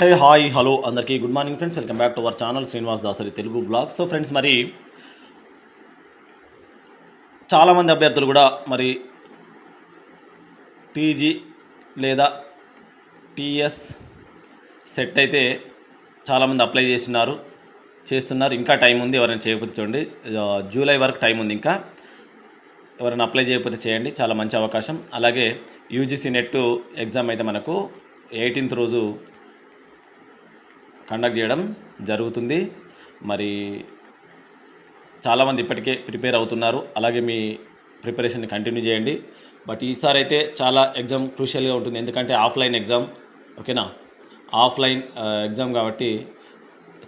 హే hi hello అందరికీ good morning friends. Welcome back to our channel Srinivas Dasari Telugu blog. So friends మరి చాలామంది అభ్యర్థులు కూడా మరి టీజీ లేదా టీఎస్ సెట్ అయితే చాలామంది అప్లై చేస్తున్నారు చేస్తున్నారు. ఇంకా టైం ఉంది ఎవరైనా చేయకపోతే చూడండి. జూలై వరకు టైం ఉంది ఇంకా. ఎవరైనా అప్లై చేయకపోతే చేయండి చాలా మంచి అవకాశం. అలాగే యూజీసీ నెట్ ఎగ్జామ్ అయితే మనకు ఎయిటీన్త్ రోజు కండక్ట్ చేయడం జరుగుతుంది. మరి చాలామంది ఇప్పటికే ప్రిపేర్ అవుతున్నారు. అలాగే మీ ప్రిపరేషన్ కంటిన్యూ చేయండి. బట్ ఈసారి అయితే చాలా ఎగ్జామ్ క్రూషియల్గా ఉంటుంది. ఎందుకంటే ఆఫ్లైన్ ఎగ్జామ్ ఓకేనా? ఆఫ్లైన్ ఎగ్జామ్ కాబట్టి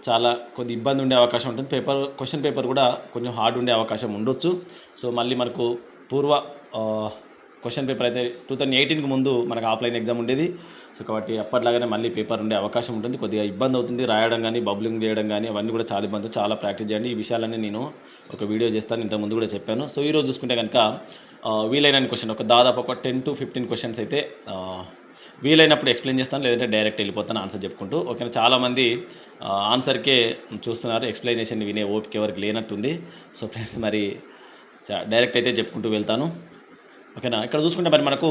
చాలా కొద్ది ఇబ్బంది ఉండే అవకాశం ఉంటుంది. పేపర్ క్వశ్చన్ పేపర్ కూడా కొంచెం హార్డ్ ఉండే అవకాశం ఉండొచ్చు. సో మళ్ళీ మనకు పూర్వ క్వశ్చన్ పేపర్ అయితే టూ థౌజండ్ ఎయిటీన్కి ముందు మనకు ఆఫ్లైన్ ఎగ్జామ్ ఉండేది. సో కాబట్టి అప్పట్లాగానే మళ్ళీ పేపర్ ఉండే అవకాశం ఉంటుంది. కొద్దిగా ఇబ్బంది అవుతుంది. రాయడం కానీ బబ్లింగ్ చేయడం కానీ అవన్నీ కూడా చాలా ఇబ్బంది. చాలా ప్రాక్టీస్ చేయండి. ఈ విషయాలన్నీ నేను ఒక వీడియో చేస్తాను. ఇంత ముందు కూడా చెప్పాను. సో ఈరోజు చూసుకుంటే కనుక వీలైన క్వశ్చన్ ఒక దాదాపు ఒక టెన్ టు ఫిఫ్టీన్ క్వశ్చన్స్ అయితే వీలైనప్పుడు ఎక్స్ప్లెయిన్ చేస్తాను. లేదంటే డైరెక్ట్ వెళ్ళిపోతాను ఆన్సర్ చెప్పుకుంటూ. ఓకేనా చాలామంది ఆన్సర్కే చూస్తున్నారు. ఎక్స్ప్లెయినేషన్ వినే ఓపిక ఎవరికి లేనట్టుంది. సో ఫ్రెండ్స్ మరి డైరెక్ట్ అయితే చెప్పుకుంటూ వెళ్తాను. ఓకేనా? ఇక్కడ చూసుకుంటే మరి మనకు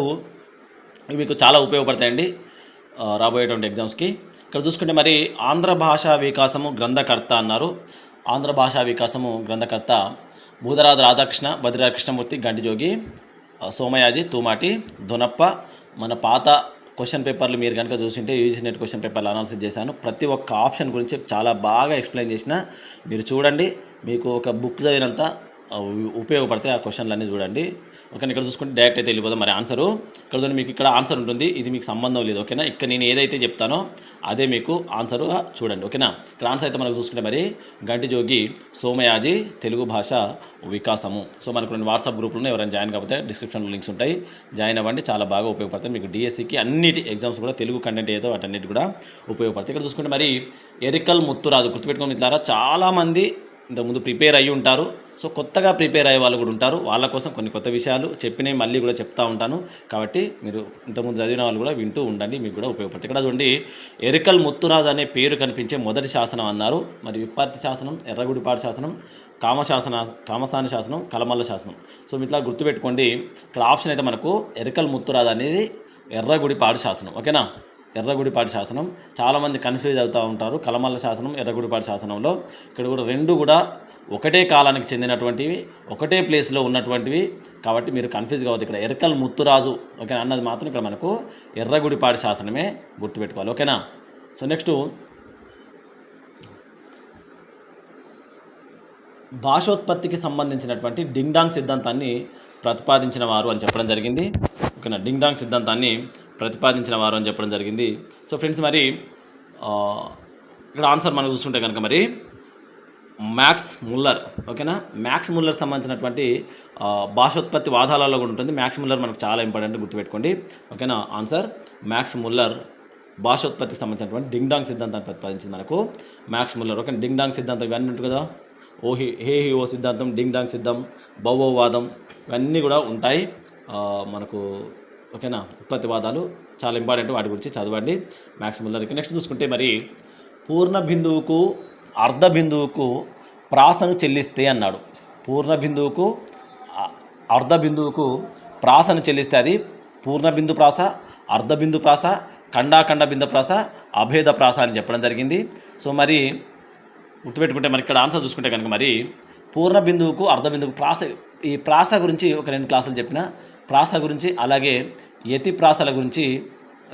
మీకు చాలా ఉపయోగపడతాయండి రాబోయేటువంటి ఎగ్జామ్స్కి. ఇక్కడ చూసుకుంటే మరి ఆంధ్ర భాషా వికాసము గ్రంథకర్త అన్నారు. ఆంధ్ర భాషా వికాసము గ్రంథకర్త భూదరాజు రాధాకృష్ణ బద్రీరాజ కృష్ణమూర్తి గంటిజోగి సోమయాజి తూమాటి దొనప్ప. మన పాత క్వశ్చన్ పేపర్లు మీరు కనుక చూసింటే యూజీ నెట్ క్వశ్చన్ పేపర్లు అనాలిసిస్ చేశాను. ప్రతి ఒక్క ఆప్షన్ గురించి చాలా బాగా ఎక్స్ప్లెయిన్ చేసిన మీరు చూడండి మీకు ఒక బుక్ చదివినంత ఉపయోగపడతాయి ఆ క్వశ్చన్లు అన్నీ చూడండి. ఓకేనా? ఇక్కడ చూసుకుంటే డైరెక్ట్ అయితే వెళ్ళిపోదాం మరి ఆన్సరు ఇక్కడ చూడండి మీకు ఇక్కడ ఆన్సర్ ఉంటుంది. ఇది మీకు సంబంధం లేదు ఓకేనా? ఇక్కడ నేను ఏదైతే చెప్తానో అదే మీకు ఆన్సర్గా చూడండి ఓకేనా? ఇక్కడ ఆన్సర్ అయితే మనకు చూసుకుంటే మరి గంటి జోగి సోమయాజి తెలుగు భాష వికాసము. సో మనకు రెండు వాట్సాప్ గ్రూపులు ఎవరైనా జాయిన్ కాకపోతే డిస్క్రిప్షన్లో లింక్స్ ఉంటాయి. జాయిన్ అవ్వండి. చాలా బాగా ఉపయోగపడతాయి. మీకు డిఎస్సికి అన్నిటి ఎగ్జామ్స్ కూడా తెలుగు కంటెంట్ ఏదో వాటన్నిటి కూడా ఉపయోగపడతాయి. ఇక్కడ చూసుకుంటే మరి ఎరికల్ ముత్తురాజు గుర్తుపెట్టుకుని ఇట్లారా చాలామంది ఇంతకుముందు ప్రిపేర్ అయ్యి ఉంటారు. సో కొత్తగా ప్రిపేర్ అయ్యే వాళ్ళు కూడా ఉంటారు. వాళ్ళ కోసం కొన్ని కొత్త విషయాలు చెప్పినవి మళ్ళీ కూడా చెప్తా ఉంటాను. కాబట్టి మీరు ఇంతకుముందు చదివిన వాళ్ళు కూడా వింటూ ఉండండి. మీకు కూడా ఉపయోగపడుతుంది. ఇక్కడ చూడండి ఎరికల్ ముత్తురాజు అనే పేరు కనిపించే మొదటి శాసనం అన్నారు. మరి విప్పార్తి శాసనం ఎర్రగుడిపాడు శాసనం కామశాసన కామసాని శాసనం కలమల్ల శాసనం. సో ఇట్లా గుర్తుపెట్టుకోండి. ఇక్కడ ఆప్షన్ అయితే మనకు ఎరికల్ ముత్తురాజు అనేది ఎర్రగుడిపాడు శాసనం. ఓకేనా? ఎర్రగుడిపాటి శాసనం. చాలామంది కన్ఫ్యూజ్ అవుతూ ఉంటారు. కలమల్ల శాసనం ఎర్రగుడిపాటి శాసనంలో. ఇక్కడ కూడా రెండు కూడా ఒకటే కాలానికి చెందినటువంటివి ఒకటే ప్లేస్లో ఉన్నటువంటివి. కాబట్టి మీరు కన్ఫ్యూజ్ కావద్దు. ఇక్కడ ఎరకల్ ముత్తురాజు ఓకే అన్నది మాత్రం ఇక్కడ మనకు ఎర్రగుడిపాడి శాసనమే గుర్తుపెట్టుకోవాలి. ఓకేనా? సో నెక్స్ట్ భాషోత్పత్తికి సంబంధించినటువంటి డింగ్ డాంగ్ సిద్ధాంతాన్ని ప్రతిపాదించిన వారు అని చెప్పడం జరిగింది. ఓకేనా? డింగ్ డాంగ్ సిద్ధాంతాన్ని ప్రతిపాదించిన వారు అని చెప్పడం జరిగింది. సో ఫ్రెండ్స్ మరి ఇక్కడ ఆన్సర్ మనం చూస్తుంటే కనుక మరి మ్యాక్స్ ముల్లర్ ఓకేనా మ్యాక్స్ ముల్లర్ సంబంధించినటువంటి భాషోత్పత్తి వాదాలలో కూడా ఉంటుంది. మ్యాక్స్ ముల్లర్ మనకు చాలా ఇంపార్టెంట్ గుర్తుపెట్టుకోండి. ఓకేనా ఆన్సర్ మ్యాక్స్ ముల్లర్ భాషోత్పత్తి సంబంధించినటువంటి డింగ్ డాంగ్ సిద్ధాంతాన్ని ప్రతిపాదించింది మనకు. Max Muller okay ding dong సిద్ధాంతం ఇవన్నీ ఉంటుంది కదా? ఓ హి హే హి ఓ సిద్ధాంతం డింగ్ డాంగ్ సిద్ధం భవోవాదం ఇవన్నీ కూడా ఉంటాయి. మనకు ఓకేనా ఉత్పత్తివాదాలు చాలా ఇంపార్టెంట్ వాటి గురించి చదవండి. మ్యాక్స్ ముల్లర్కి నెక్స్ట్ చూసుకుంటే మరి పూర్ణ బిందువుకు అర్ధ బిందువుకు ప్రాసను చెల్లిస్తే అన్నాడు. పూర్ణ బిందువుకు అర్ధ బిందువుకు ప్రాసను చెల్లిస్తే అది పూర్ణ బిందు ప్రాస అర్ధ బిందు ప్రాస ఖండాఖండ బిందు ప్రాస అభేద ప్రాస అని చెప్పడం జరిగింది. సో మరి గుర్తుపెట్టుకుంటే మరి ఇక్కడ ఆన్సర్ చూసుకుంటే కనుక మరి పూర్ణ బిందువుకు అర్ధ బిందువుకు ప్రాస ఈ ప్రాస గురించి ఒక రెండు క్లాసులు చెప్పిన. ప్రాస గురించి అలాగే యతి ప్రాసల గురించి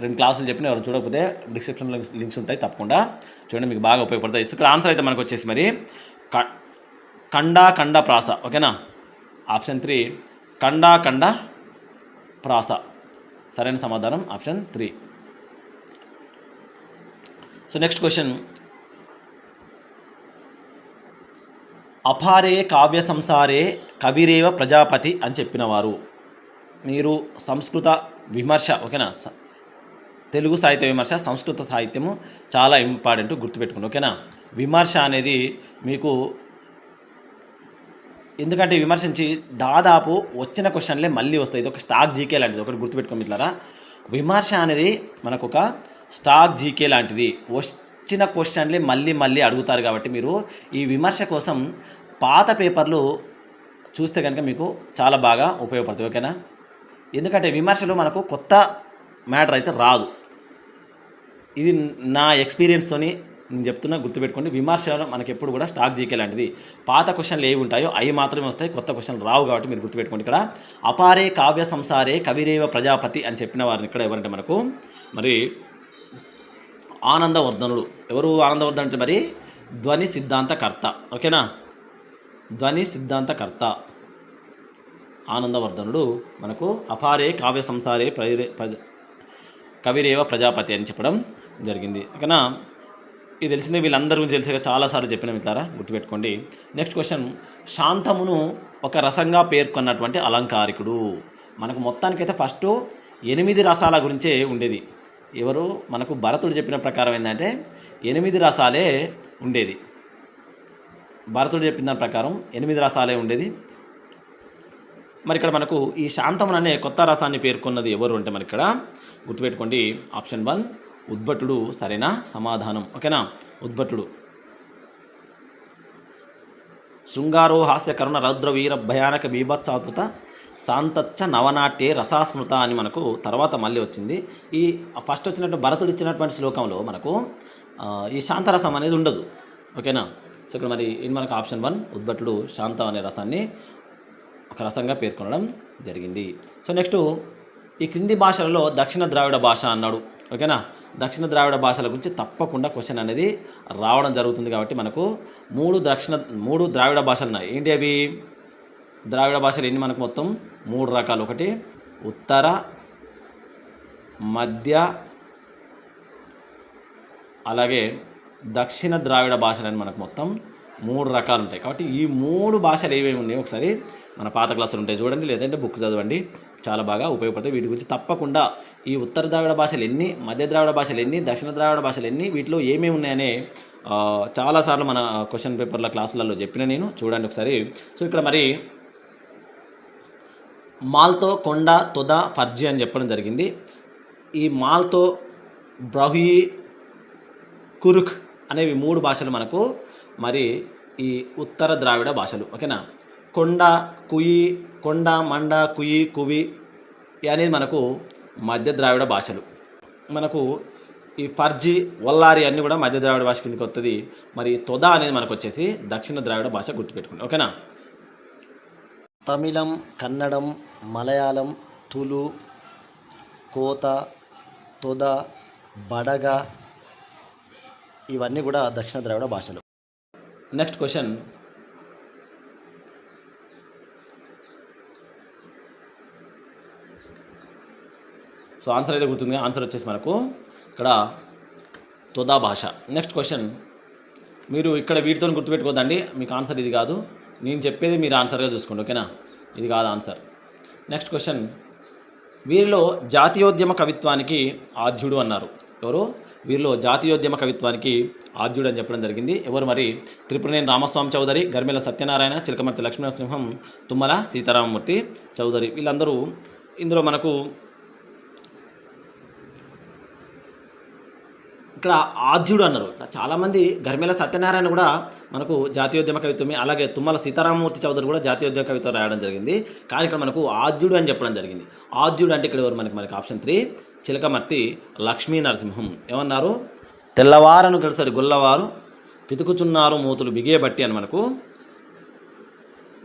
రెండు క్లాసులు చెప్పిన ఎవరు చూడకపోతే డిస్క్రిప్షన్లో లింక్స్ ఉంటాయి తప్పకుండా చూడండి మీకు బాగా ఉపయోగపడతాయి. ఇక్కడ ఆన్సర్ అయితే మనకు వచ్చేసి మరి కండా కండ ఖండ ప్రాస ఓకేనా? ఆప్షన్ త్రీ కండా ఖండ ప్రాస. సరైన సమాధానం option three. So next question. అపారే కావ్య సంసారే కవిరేవ ప్రజాపతి అని చెప్పినవారు. మీరు సంస్కృత విమర్శ ఓకేనా? తెలుగు సాహిత్య విమర్శ సంస్కృత సాహిత్యము చాలా ఇంపార్టెంట్ గుర్తుపెట్టుకోండి ఓకేనా? విమర్శ అనేది మీకు ఎందుకంటే విమర్శించి దాదాపు వచ్చిన క్వశ్చన్లే మళ్ళీ వస్తాయి. ఇది ఒక స్టాక్ జీకే లాంటిది ఒకటి గుర్తుపెట్టుకోండి మిట్లారా విమర్శ అనేది మనకు ఒక స్టాక్ జీకే లాంటిది. వచ్చిన క్వశ్చన్లే మళ్ళీ మళ్ళీ అడుగుతారు కాబట్టి మీరు ఈ విమర్శ కోసం పాత పేపర్లు చూస్తే కనుక మీకు చాలా బాగా ఉపయోగపడుతుంది ఓకేనా? ఎందుకంటే విమర్శలు మనకు కొత్త మ్యాటర్ అయితే రాదు. ఇది నా ఎక్స్పీరియన్స్తోని నేను చెప్తున్నా గుర్తుపెట్టుకోండి. విమర్శలు మనకి ఎప్పుడు కూడా స్టాక్ జీకే లాంటిది. పాత క్వశ్చన్లు ఏవి ఉంటాయో అవి మాత్రమే వస్తాయి. కొత్త క్వశ్చన్లు రావు కాబట్టి మీరు గుర్తుపెట్టుకోండి ఇక్కడ. అపారే కావ్య సంసారే కవిరేవ ప్రజాపతి అని చెప్పిన వారిని ఇక్కడ ఎవరంటే మనకు? మరి ఆనందవర్ధనుడు. ఎవరు ఆనందవర్ధన్ అంటే మరి? ధ్వని సిద్ధాంతకర్త ఓకేనా? ధ్వని సిద్ధాంతకర్త ఆనందవర్ధనుడు మనకు అపారే కావ్య సంసారే ప్రజ ప్రజ కవిరేవ ప్రజాపతి అని చెప్పడం. జరిగింది. ఓకేనా ఇది తెలిసిందే వీళ్ళందరి గురించి తెలిసే చాలాసార్లు చెప్పిన మిత్రారా గుర్తుపెట్టుకోండి. నెక్స్ట్ క్వశ్చన్ శాంతమును ఒక రసంగా పేర్కొన్నటువంటి అలంకారికుడు. మనకు మొత్తానికైతే ఫస్ట్ ఎనిమిది రసాల గురించే ఉండేది. ఎవరు? మనకు భరతుడు చెప్పిన ప్రకారం ఏంటంటే ఎనిమిది రసాలే ఉండేది. భరతుడు చెప్పిన దాని ప్రకారం ఎనిమిది రసాలే ఉండేది. మరి ఇక్కడ మనకు ఈ శాంతముననే అనే కొత్త రసాన్ని పేర్కొన్నది ఎవరు అంటే మరి ఇక్కడ గుర్తుపెట్టుకోండి. ఆప్షన్ వన్ ఉద్భటుడు సరైన? సమాధానం. ఓకేనా? ఉద్భటుడు. శృంగారో హాస్య కరుణ రౌద్ర వీర భయానక బీభత్సాద్భుత శాంతచ్చ నవనాట్యే రసాస్మృత అని మనకు తర్వాత మళ్ళీ వచ్చింది. ఈ ఫస్ట్ వచ్చినట్టు భరతుడు ఇచ్చినటువంటి శ్లోకంలో మనకు ఈ శాంతరసం అనేది ఉండదు. ఓకేనా? సో ఇక్కడ మరి ఇది మనకు ఆప్షన్ వన్ ఉద్భటుడు శాంతం అనే రసాన్ని ఒక రసంగా పేర్కొనడం జరిగింది. సో నెక్స్ట్ ఈ క్రింది భాషలలో దక్షిణ ద్రావిడ భాష అన్నాడు. ఓకేనా? దక్షిణ ద్రావిడ భాషల గురించి తప్పకుండా క్వశ్చన్ అనేది రావడం జరుగుతుంది కాబట్టి మనకు మూడు దక్షిణ మూడు ద్రావిడ భాషలు ఉన్నాయి. ఏంటి అవి? ద్రావిడ భాషలు ఎన్ని మనకు మొత్తం? మూడు రకాలు. ఒకటి ఉత్తర మధ్య అలాగే దక్షిణ ద్రావిడ భాషలని మనకు మొత్తం మూడు రకాలు ఉంటాయి. కాబట్టి ఈ మూడు భాషలు ఏమేమి ఉన్నాయో ఒకసారి మన పాత క్లాసులు ఉంటాయి చూడండి లేదంటే బుక్ చదవండి. చాలా బాగా ఉపయోగపడతాయి. వీటి గురించి తప్పకుండా ఈ ఉత్తర ద్రావిడ భాషలు ఎన్ని మధ్య ద్రావిడ భాషలు ఎన్ని దక్షిణ ద్రావిడ భాషలు ఎన్ని వీటిలో ఏమేమి ఉన్నాయనే చాలాసార్లు మన క్వశ్చన్ పేపర్ల క్లాసులలో చెప్పిన నేను. చూడండి ఒకసారి. సో ఇక్కడ మరి మాల్తో కొండ తొద ఫర్జీ అని చెప్పడం జరిగింది. ఈ మాల్తో బ్రహి కురుక్ అనేవి మూడు భాషలు మనకు మరి ఈ ఉత్తర ద్రావిడ భాషలు ఓకేనా? కొండ కుయి కొండ మండ కుయి కువి అనేది మనకు మధ్య ద్రావిడ భాషలు. మనకు ఈ ఫర్జీ వల్లారి అన్నీ కూడా మధ్య ద్రావిడ భాష కిందకి వస్తుంది మరి తొద అనేది మనకు వచ్చేసి దక్షిణ ద్రావిడ భాష గుర్తుపెట్టుకోండి ఓకేనా? తమిళం కన్నడం మలయాళం తులు కోత తొద బడగ ఇవన్నీ కూడా దక్షిణ ద్రావిడ భాషలు. నెక్స్ట్ క్వశ్చన్ సో ఆన్సర్ అయితే గుర్తుంది. ఆన్సర్ వచ్చేసి మనకు ఇక్కడ తొదా భాష. నెక్స్ట్ క్వశ్చన్ మీరు ఇక్కడ వీటితో గుర్తుపెట్టుకోదండి. మీకు ఆన్సర్ ఇది కాదు. నేను చెప్పేది మీరు ఆన్సర్గా చూసుకోండి ఓకేనా? ఇది కాదు ఆన్సర్ నెక్స్ట్ క్వశ్చన్ వీరిలో జాతీయోద్యమ కవిత్వానికి ఆద్యుడు అన్నారు. ఎవరు? వీరిలో జాతీయోద్యమ కవిత్వానికి ఆద్యుడు అని చెప్పడం జరిగింది. ఎవరు మరి? త్రిపురనేని రామస్వామి చౌదరి గర్మెల సత్యనారాయణ చిలకమర్తి లక్ష్మీనరసింహం తుమ్మల సీతారామమూర్తి చౌదరి. వీళ్ళందరూ ఇందులో మనకు ఇక్కడ ఆద్యుడు అన్నారు. చాలామంది గర్మెల సత్యనారాయణ కూడా మనకు జాతీయోద్యమ కవిత్వమే అలాగే తుమ్మల సీతారామమూర్తి చౌదరి కూడా జాతీయోద్యమ కవిత్వం రాయడం జరిగింది. కానీ ఇక్కడ మనకు ఆద్యుడు అని చెప్పడం జరిగింది. ఆద్యుడు అంటే ఇక్కడ ఎవరు? మనకి మనకి ఆప్షన్ త్రీ చిలకమర్తి లక్ష్మీ నరసింహం. ఏమన్నారు? తెల్లవారను కలిసరి గుల్లవారు పితుకుచున్నారు మూతులు బిగేబట్టి అని మనకు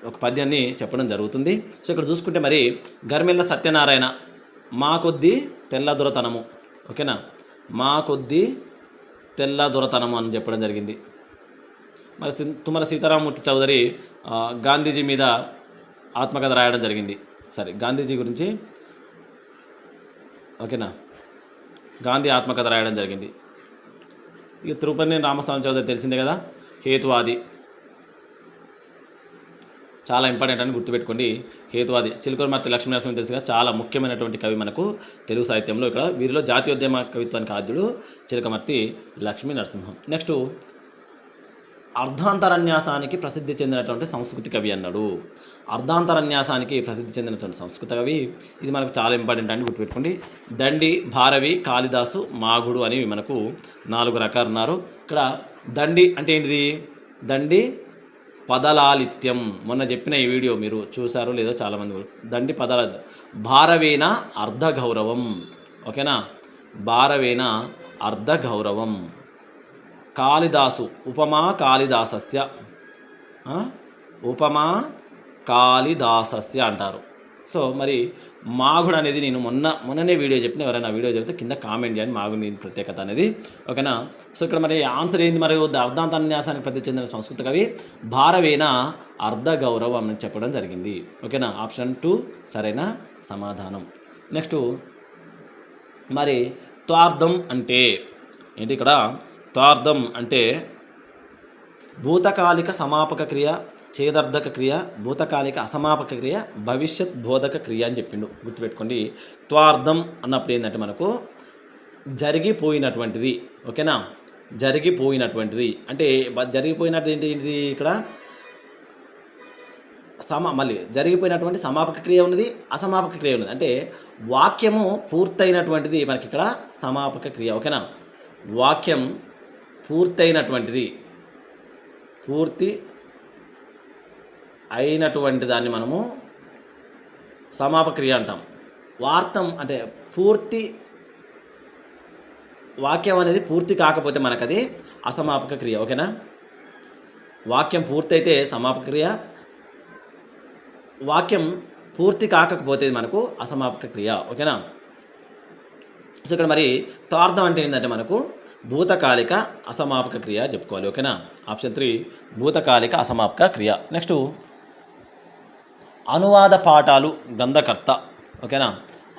ఒక పద్యాన్ని చెప్పడం జరుగుతుంది. సో ఇక్కడ చూసుకుంటే మరి గర్మెల్ల సత్యనారాయణ మా కొద్దీ తెల్ల దొరతనము. ఓకేనా? మా కొద్దీ తెల్ల దొరతనము అని చెప్పడం జరిగింది. మరి సి- తుమ్మల సీతారామమూర్తి చౌదరి గాంధీజీ మీద ఆత్మకథ రాయడం జరిగింది. సరే గాంధీజీ గురించి ఓకేనా? గాంధీ ఆత్మకథ రాయడం జరిగింది. ఇక తిరుపతి రామస్వామి చౌదరి తెలిసిందే కదా? హేతువాది. చాలా ఇంపార్టెంట్ అని గుర్తుపెట్టుకోండి. హేతువాది. చిలుకూరుమర్తి లక్ష్మీనరసింహ తెలుసుగా చాలా ముఖ్యమైనటువంటి కవి మనకు తెలుగు సాహిత్యంలో ఇక్కడ. వీరిలో జాతీయోద్యమ కవిత్వానికి ఆద్యుడు చిలకమర్తి లక్ష్మీ నరసింహం నెక్స్ట్ అర్ధాంతరన్యాసానికి ప్రసిద్ధి చెందినటువంటి సంస్కృతి కవి అన్నాడు. అర్ధాంతరన్యాసానికి ప్రసిద్ధి చెందినటువంటి సంస్కృత కవి. ఇది మనకు చాలా ఇంపార్టెంట్ అని గుర్తుపెట్టుకోండి. దండి భారవి కాళిదాసు మాగుడు అని మనకు నాలుగు రకాలు ఉన్నారు ఇక్కడ దండి అంటే ఏంటిది? దండి పదలాలిత్యం. మొన్న చెప్పిన ఈ వీడియో మీరు చూసారో లేదో చాలామంది దండి పదల భారవేన అర్ధ గౌరవం ఓకేనా? భారవేన అర్ధ గౌరవం కాళిదాసు ఉపమా కాళిదాసస్య. ఉపమా కాళిదాసస్య అంటారు. సో మరి మాగుడు అనేది నేను మొన్న మొన్ననే వీడియో చెప్పిన ఎవరైనా వీడియో చెప్తే కింద కామెంట్ చేయండి మాగుడు దీని ప్రత్యేకత అనేది. ఓకేనా? సో ఇక్కడ మరి ఆన్సర్ ఏంది మరి? అర్ధాంతన్యాసానికి ప్రతి చెందిన సంస్కృత కవి భారవేన అర్ధ గౌరవం అని చెప్పడం జరిగింది. ఓకేనా? ఆప్షన్ టూ సరైన సమాధానం. నెక్స్ట్ మరి త్వార్థం అంటే ఏంటి ఇక్కడ? త్వార్థం అంటే భూతకాలిక సమాపక క్రియ చేదర్థక క్రియ భూతకాలిక అసమాపక క్రియ భవిష్యత్ బోధక క్రియ అని చెప్పిండు. గుర్తుపెట్టుకోండి. త్వార్థం అన్నప్పుడు ఏంటంటే మనకు జరిగిపోయినటువంటిది. ఓకేనా? జరిగిపోయినటువంటిది. అంటే బ- జరిగిపోయినట్టు ఏంటి ఏంటిది ఇక్కడ? సమా మళ్ళీ జరిగిపోయినటువంటి సమాపక క్రియ ఉన్నది అసమాపక క్రియ ఉన్నది. అంటే వాక్యము పూర్తయినటువంటిది మనకి ఇక్కడ సమాపక క్రియ. ఓకేనా? వాక్యం పూర్తయినటువంటిది. పూర్తి అయినటువంటి దాన్ని మనము సమాపక్రియ అంటాం. వార్తం అంటే పూర్తి వాక్యం అనేది పూర్తి కాకపోతే మనకు అది అసమాపక క్రియ ఓకేనా? వాక్యం పూర్తయితే సమాపక క్రియ వాక్యం పూర్తి కాకపోతే ఇది మనకు అసమాపక క్రియ ఓకేనా? సో ఇక్కడ మరి తార్థం అంటే ఏంటంటే మనకు భూతకాలిక అసమాపక క్రియ చెప్పుకోవాలి ఓకేనా? ఆప్షన్ త్రీ భూతకాలిక అసమాపక క్రియ. నెక్స్ట్ అనువాద పాఠాలు గ్రంథకర్త. ఓకేనా?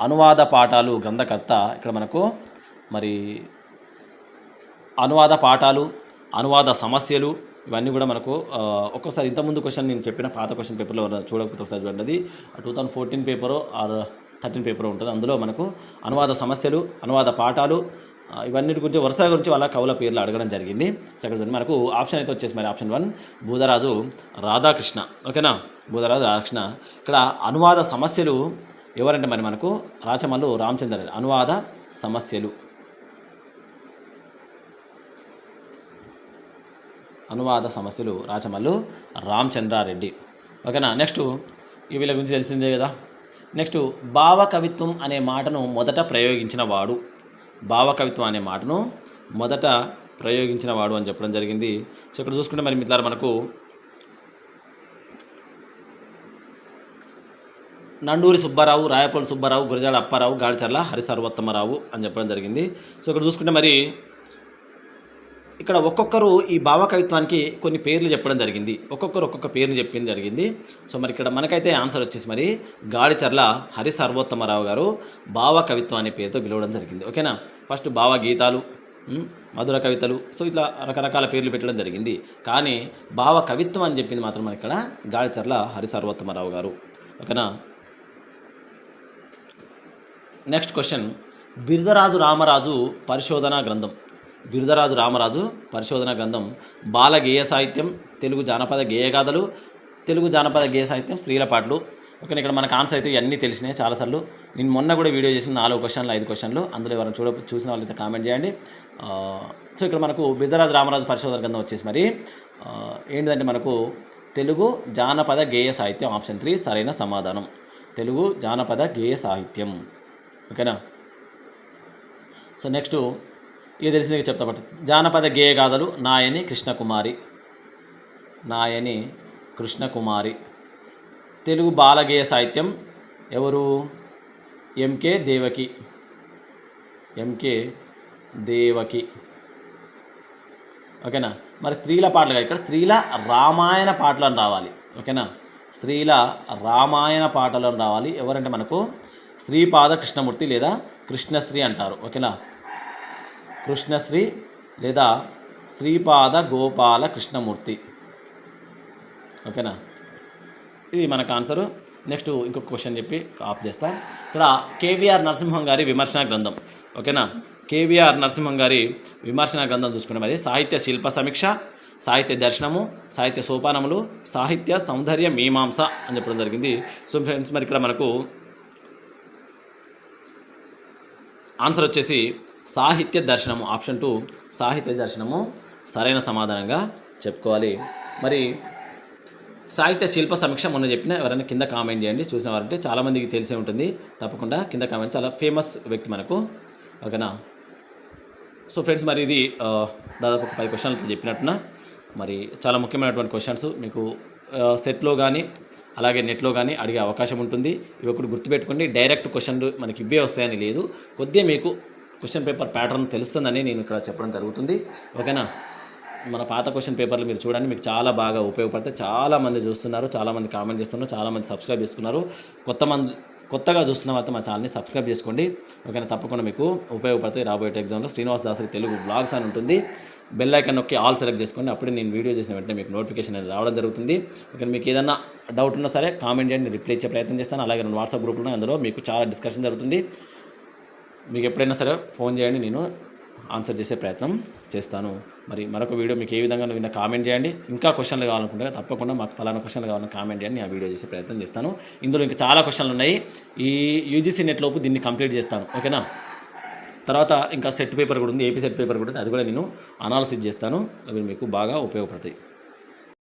అనువాద పాఠాలు గ్రంథకర్త. ఇక్కడ మనకు మరి అనువాద పాఠాలు అనువాద సమస్యలు ఇవన్నీ కూడా మనకు ఒక్కోసారి ఇంతకుముందు క్వశ్చన్ నేను చెప్పిన పాత క్వశ్చన్ పేపర్లో చూడకపోతే ఒకసారి చూడండి. Two thousand fourteen paper or thirteen paper ఉంటుంది. అందులో మనకు అనువాద సమస్యలు అనువాద పాఠాలు ఇవన్నిటి గురించి వరుస గురించి వాళ్ళ కవుల పేర్లు అడగడం జరిగింది. సో మనకు ఆప్షన్ అయితే వచ్చేసి మరి ఆప్షన్ వన్ బూదరాజు రాధాకృష్ణ. ఓకేనా? బూదరాజు రాధాకృష్ణ. ఇక్కడ అనువాద సమస్యలు ఎవరంటే మరి మనకు రాచమల్లు రామచంద్ర అనువాద సమస్యలు. అనువాద సమస్యలు రాచమల్లు రామచంద్రారెడ్డి. ఓకేనా? నెక్స్ట్ వీళ్ళ గురించి తెలిసిందే కదా. నెక్స్ట్ భావకవిత్వం అనే మాటను మొదట ప్రయోగించిన వాడు భావకవిత్వం అనే మాటను మొదట ప్రయోగించిన వాడు అని చెప్పడం జరిగింది. సో ఇక్కడ చూసుకుంటే మరి మిత్రులారా మనకు నండూరి సుబ్బారావు రాయపల్లి సుబ్బారావు గురజాడ అప్పారావు గాడిచర్ల హరిసర్వోత్తమరావు అని చెప్పడం జరిగింది. సో ఇక్కడ చూసుకుంటే మరి ఇక్కడ ఒక్కొక్కరు ఈ భావకవిత్వానికి కొన్ని పేర్లు చెప్పడం జరిగింది. ఒక్కొక్కరు ఒక్కొక్క పేరుని చెప్పింది జరిగింది. సో మరి ఇక్కడ మనకైతే ఆన్సర్ వచ్చేసి మరి గాడిచర్ల హరి సర్వోత్తమరావు గారు భావకవిత్వం అనే పేరుతో పిలవడం జరిగింది. ఓకేనా? ఫస్ట్ భావ గీతాలు మధుర కవితలు. సో ఇట్లా రకరకాల పేర్లు పెట్టడం జరిగింది. కానీ భావ కవిత్వం అని చెప్పింది మాత్రం మన ఇక్కడ గాడిచర్ల హరి సర్వోత్తమరావు గారు. ఓకేనా? Next question. బిరుదరాజు రామరాజు పరిశోధన గ్రంథం. బిరుదరాజు రామరాజు పరిశోధన గ్రంథం బాల గేయ సాహిత్యం తెలుగు జానపద గేయగాథలు తెలుగు జానపద గేయ సాహిత్యం స్త్రీల పాటలు. ఓకే ఇక్కడ మనకు ఆన్సర్ అయితే ఇవన్నీ తెలిసినాయి చాలాసార్లు. నేను మొన్న కూడా వీడియో చేసిన నాలుగు క్వశ్చన్లు ఐదు క్వశ్చన్లు అందులో ఎవరైనా చూడ చూసిన వాళ్ళైతే కామెంట్ చేయండి. సో ఇక్కడ మనకు బిరుదరాజు రామరాజు పరిశోధన గ్రంథం వచ్చేసి మరి ఏంటంటే ఏంటిదంటే మనకు తెలుగు జానపద గేయ సాహిత్యం ఆప్షన్ త్రీ సరైన సమాధానం. తెలుగు జానపద గేయ సాహిత్యం. ఓకేనా? సో నెక్స్ట్ ఇది తెలిసింది చెప్తా జానపద గేయగాథలు నాయని కృష్ణకుమారి. నాయని కృష్ణకుమారి. తెలుగు బాలగేయ సాహిత్యం ఎవరు? M K Devaki. M K Devaki. ఓకేనా? మరి స్త్రీల పాటలు ఇక్కడ స్త్రీల రామాయణ పాటలు అని రావాలి. ఓకేనా? స్త్రీల రామాయణ పాటలు అని రావాలి. ఎవరంటే మనకు శ్రీపాద కృష్ణమూర్తి లేదా కృష్ణశ్రీ అంటారు. ఓకేనా? కృష్ణశ్రీ లేదా శ్రీపాద గోపాల కృష్ణమూర్తి. ఓకేనా? ఇది మనకు ఆన్సరు. నెక్స్ట్ ఇంకొక క్వశ్చన్ చెప్పి ఆఫ్ చేస్తా. ఇక్కడ కేవీఆర్ నరసింహం గారి విమర్శన గ్రంథం. ఓకేనా? కేవీఆర్ నరసింహం గారి విమర్శన గ్రంథం చూసుకున్నాం. అది సాహిత్య శిల్ప సమీక్ష సాహిత్య దర్శనము సాహిత్య సోపానములు సాహిత్య సౌందర్య మీమాంస అని చెప్పడం జరిగింది. సో ఫ్రెండ్స్ మరి ఇక్కడ మనకు ఆన్సర్ వచ్చేసి సాహిత్య దర్శనము ఆప్షన్ టూ సాహిత్య దర్శనము సరైన సమాధానంగా చెప్పుకోవాలి. మరి సాహిత్య శిల్ప సమీక్ష మొన్న చెప్పిన ఎవరైనా కింద కామెంట్ చేయండి. చూసిన వారంటే చాలామందికి తెలిసే ఉంటుంది. తప్పకుండా కింద కామెంట్ చాలా ఫేమస్ వ్యక్తి మనకు. ఓకేనా? సో ఫ్రెండ్స్ మరి ఇది దాదాపు ఒక పది క్వశ్చన్లతో చెప్పినట్టున. మరి చాలా ముఖ్యమైనటువంటి క్వశ్చన్స్ మీకు సెట్లో కానీ అలాగే నెట్లో కానీ అడిగే అవకాశం ఉంటుంది. ఇవి ఒకటి గుర్తుపెట్టుకోండి. డైరెక్ట్ క్వశ్చన్లు మనకి ఇవే వస్తాయని లేదు. కొద్దిగా మీకు క్వశ్చన్ పేపర్ ప్యాటర్న్ తెలుస్తుందని నేను ఇక్కడ చెప్పడం జరుగుతుంది. ఓకేనా? మన పాత క్వశ్చన్ పేపర్లు మీరు చూడండి మీకు చాలా బాగా ఉపయోగపడతాయి. చాలామంది చూస్తున్నారు చాలామంది కామెంట్ చేస్తున్నారు చాలామంది సబ్స్క్రైబ్ చేసుకున్నారు. కొత్త మంది కొత్తగా చూస్తున్న తర్వాత మా ఛానల్ని సబ్స్క్రైబ్ చేసుకోండి. ఓకేనా? తప్పకుండా మీకు ఉపయోగపడతాయి. రాబోయే ఎగ్జామ్లో శ్రీనివాస్ దాసరి తెలుగు బ్లాగ్స్ అని ఉంటుంది. బెల్ ఐకన్ నొక్కి ఆల్ సెలెక్ట్ చేసుకోండి. అప్పుడే నేను వీడియో చేసిన వెంటనే మీకు నోటిఫికేషన్ అనేది రావడం జరుగుతుంది. ఓకే మీకు ఏదైనా డౌట్ ఉన్నా సరే కామెంట్ చేయండి. రిప్లై ఇచ్చే ప్రయత్నం చేస్తాను. అలాగే నేను వాట్సాప్ గ్రూప్లో అందులో మీకు చాలా డిస్కషన్ జరుగుతుంది. మీకు ఎప్పుడైనా సరే ఫోన్ చేయండి నేను ఆన్సర్ చేసే ప్రయత్నం చేస్తాను. మరి మరొక వీడియో మీకు ఏ విధంగా విన్న కామెంట్ చేయండి. ఇంకా క్వశ్చన్లు కావాలనుకుంటే తప్పకుండా మాకు ఫలానా క్వశ్చన్లు కావాలని కామెంట్ చేయండి నేను ఆ వీడియో చేసే ప్రయత్నం చేస్తాను. ఇందులో ఇంకా చాలా క్వశ్చన్లు ఉన్నాయి. ఈ యూజీసీ నెట్ లోపు దీన్ని కంప్లీట్ చేస్తాను ఓకేనా? తర్వాత ఇంకా సెట్ పేపర్ కూడా ఉంది ఏపీ సెట్ పేపర్ కూడా ఉంది. అది కూడా నేను అనాలసిస్ చేస్తాను. అవి మీకు బాగా ఉపయోగపడతాయి.